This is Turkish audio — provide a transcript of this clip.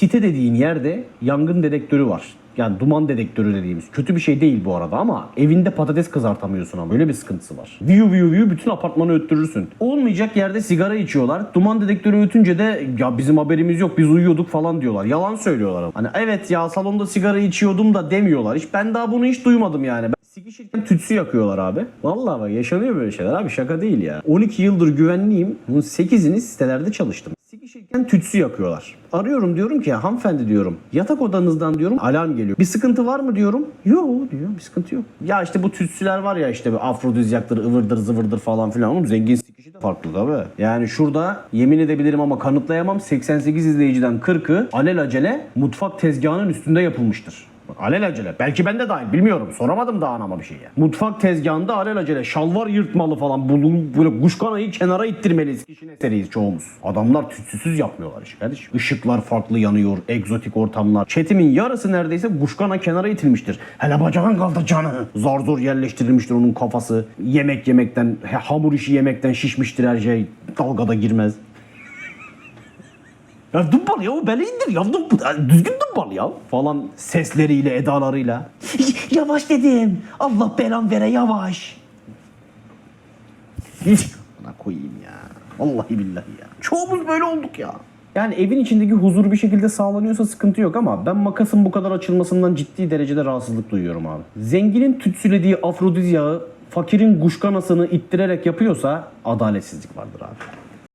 Site dediğin yerde yangın dedektörü var. Yani duman dedektörü dediğimiz. Kötü bir şey değil bu arada ama evinde patates kızartamıyorsun ama. Böyle bir sıkıntısı var. Viyu viyu viyu bütün apartmanı öttürürsün. Olmayacak yerde sigara içiyorlar. Duman dedektörü ötünce de ya bizim haberimiz yok biz uyuyorduk falan diyorlar. Yalan söylüyorlar. Hani evet ya salonda sigara içiyordum da demiyorlar. Hiç ben daha bunu hiç duymadım yani. Ben Sikişirken tütsü yakıyorlar abi. Vallahi bak yaşanıyor böyle şeyler abi şaka değil ya. 12 yıldır güvenliyim. Bunun 8'ini sitelerde çalıştım. Sikişirken tütsü yakıyorlar. Arıyorum diyorum ki hanımefendi diyorum. Yatak odanızdan diyorum alarm geliyor. Bir sıkıntı var mı diyorum. Yok diyor bir sıkıntı yok. Ya işte bu tütsüler var ya işte bir afrodizyaktır ıvırdır zıvırdır falan filan. Oğlum zengin sikişi de farklı tabi. Yani şurada yemin edebilirim ama kanıtlayamam 88 izleyiciden 40'ı alelacele mutfak tezgahının üstünde yapılmıştır. Alelacele. Belki ben de dahil bilmiyorum. Soramadım daha anama bir şey ya. Mutfak tezgahında alelacele şalvar yırtmalı falan. Bulun, böyle kuşkanayı kenara ittirmeliyiz. Kişinin eseriyiz çoğumuz. Adamlar tütsüsüz yapmıyorlar işi kardeşim. Işıklar farklı yanıyor. Egzotik ortamlar. Çetimin yarısı neredeyse kuşkana kenara itilmiştir. Hele bacağın kaldı canı. Zor zor yerleştirilmiştir onun kafası. Yemek yemekten, hamur işi yemekten şişmiştir her şey. Dalgada girmez. Ya dubbal ya o beli indir ya dub- düzgün dubbal ya falan sesleriyle edalarıyla. yavaş dedim Allah belam vere yavaş. Bana koyayım ya. Vallahi billahi ya. Çoğumuz böyle olduk ya. Yani evin içindeki huzur bir şekilde sağlanıyorsa sıkıntı yok ama ben makasın bu kadar açılmasından ciddi derecede rahatsızlık duyuyorum abi. Zenginin tütsülediği afrodizyağı fakirin kuşkanasını ittirerek yapıyorsa adaletsizlik vardır abi.